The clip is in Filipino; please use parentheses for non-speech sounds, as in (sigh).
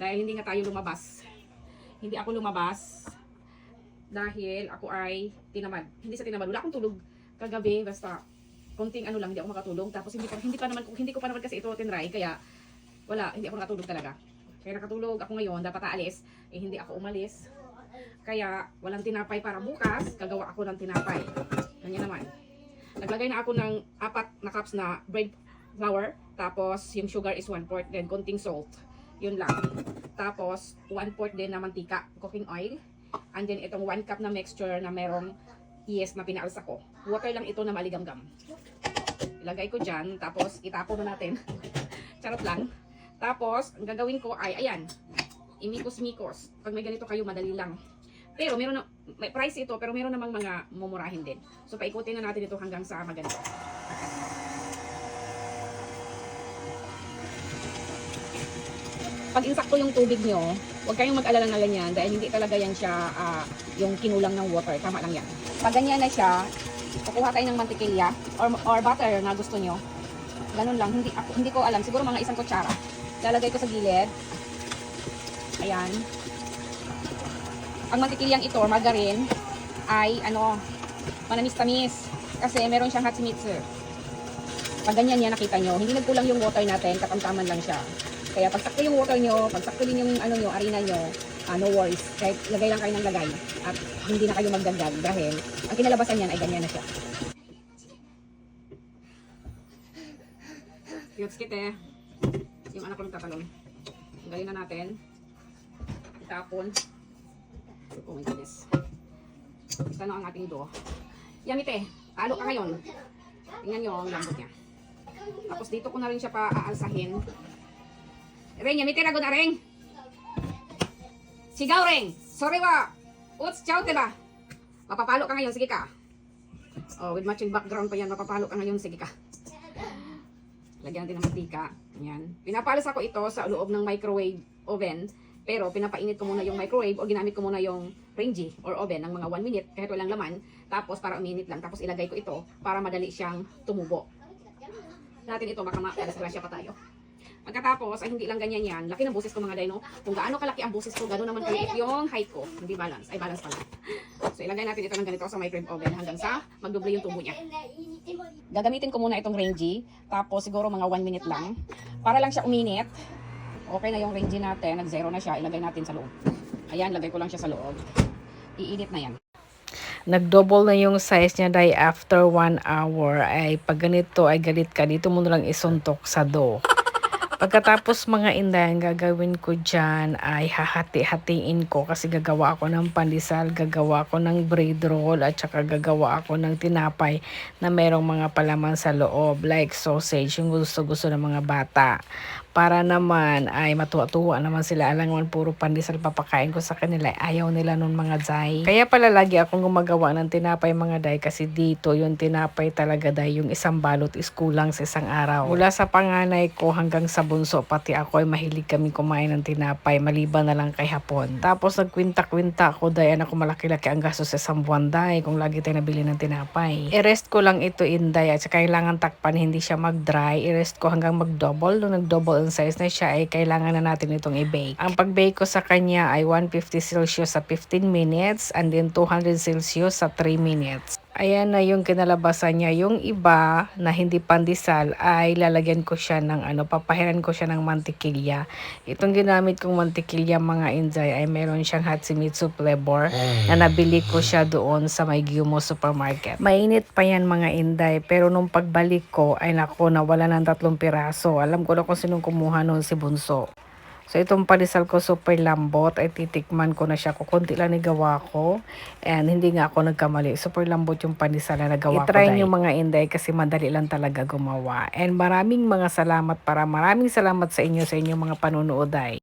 Dahil hindi nga tayo lumabas. Hindi ako lumabas. Dahil ako ay tinamad. Hindi sa tinamad. Wala akong tulog kagabi. Basta konting ano lang, hindi ako makatulog. Tapos hindi pa, hindi pa naman, hindi ko pa naman kasi ito tinry. Kaya wala, hindi ako nakatulog talaga. Kaya nakatulog ako ngayon, dapat aalis. Eh hindi ako umalis. Kaya walang tinapay para bukas, gagawa ako ng tinapay. Ganyan naman. Naglagay na ako ng apat na cups na bread flour. Tapos yung sugar is 1 quart. Then konting salt. Yun lang. Tapos 1 quart din na mantika, cooking oil. And then itong 1 cup na mixture na merong yes na pinaalsa ko. Water lang ito na maligamgam. Ilagay ko dyan. Tapos itapon na natin. (laughs) Charot lang. Tapos, ang gagawin ko ay, ayan, imikos-mikos. Pag may ganito kayo, madali lang. Pero meron na, may price ito, pero meron namang mga mumurahin din. So, paikutin na natin ito hanggang sa maganito. Pag insakto yung tubig nyo, huwag kayong mag-alala na ganyan dahil hindi talaga yan siya ah, yung kinulang ng water. Tama lang yan. Pag ganyan na siya, kukuha tayo ng mantikilya or, or butter na gusto nyo. Ganun lang. Hindi, ako, hindi ko alam. Siguro mga isang kutsara. Lalagay ko sa gilid. Ayan. Ang mantikilyang ito, margarine, ay ano, manamis-tamis. Kasi meron siyang hatsumitsu. Pag ganyan yan, nakita nyo, hindi nagkulang yung water natin, katamtaman lang siya. Kaya pag sakto yung water nyo, pag sakto din yung ano nyo, arena nyo, ah, no worries. Kahit lagay lang kayo ng lagay. At hindi na kayo magdagdag dahil ang kinalabasan niyan ay ganyan na siya. Cute kit eh. Yung anak ko nagtatalon. Tanggalin na natin. Itapon. Oh my goodness. Ito ang ating dough. Yan ite. Ka ngayon. Tingnan nyo ang lambot niya. Tapos dito ko na rin siya paaalsahin. Reng, yan ite rago na Reng. Sigaw Reng. Sorry wa. Uts, chow ba? Mapapalo ka ngayon. Sige ka. Oh, with matching background pa yan. Mapapalo ka ngayon. Sige ka. Lagyan natin ng mantika. Ayan. Pinapalas ako ito sa loob ng microwave oven. Pero pinapainit ko muna yung microwave o ginamit ko muna yung Renji or oven ng mga 1 minute kahit walang laman. Tapos para uminit lang. Tapos ilagay ko ito para madali siyang tumubo. Natin ito baka ma-disgrasya pa tayo. Pagkatapos, ay hindi lang ganyan yan. Laki ng busis ko mga dino. Kung gaano kalaki ang busis ko, gano'n naman kaliit yung height ko. Hindi balance. Ay, balance pala. So, ilagay natin ito ng ganito sa microwave oven hanggang sa magdoble yung tubo niya. Gagamitin ko muna itong Renji. Tapos, siguro mga 1 minute lang. Para lang siya uminit. Okay na yung Renji natin. Nag-zero na siya. Ilagay natin sa loob. Ayan, lagay ko lang siya sa loob. Iinit na yan. Nag-double na yung size niya dahil after 1 hour ay pag ganito ay galit ka, dito mo lang isuntok sa dough. Pagkatapos mga inday, ang gagawin ko dyan ay hahati-hatiin ko kasi gagawa ako ng pandesal, gagawa ako ng bread roll at saka gagawa ako ng tinapay na merong mga palaman sa loob like sausage, yung gusto-gusto ng mga bata. Para naman ay matuwa-tuwa naman sila. Alam naman puro pandesal papakain ko sa kanila. Ayaw nila nun mga day. Kaya pala lagi akong gumagawa ng tinapay mga day kasi dito yung tinapay talaga day yung isang balot is kulang sa isang araw. Mula sa panganay ko hanggang sa bunso pati ako ay mahilig kami kumain ng tinapay maliban na lang kay hapon. Tapos nagkwinta-kwinta ako day ako malaki-laki ang gastos sa isang buwan day kung lagi tayo nabili ng tinapay. I-rest ko lang ito inday at kailangan takpan hindi siya mag-dry. I-rest ko hanggang mag-double. Nung nag-double ang size na siya ay kailangan na natin itong i-bake. Ang pag-bake ko sa kanya ay 150 Celsius sa 15 minutes and then 200 Celsius sa 3 minutes. Ayan na yung kinalabasan niya. Yung iba na hindi pandesal ay lalagyan ko siya ng ano, papahiran ko siya ng mantikilya. Itong ginamit kong mantikilya mga injay ay meron siyang Hatsumitsu flavor na nabili ko siya doon sa may Gyumo supermarket. Mainit pa yan mga inday pero nung pagbalik ko ay nako nawala ng tatlong piraso. Alam ko na kung sinong kumuha noon si Bunso. So itong pandesal ko super lambot ay titikman ko na siya. Kukunti lang nigawa ko and hindi nga ako nagkamali. Super lambot yung pandesal na nagawa ko. I-try nyo mga inday kasi madali lang talaga gumawa. And maraming mga salamat para maraming salamat sa inyo sa inyong mga panunood ay.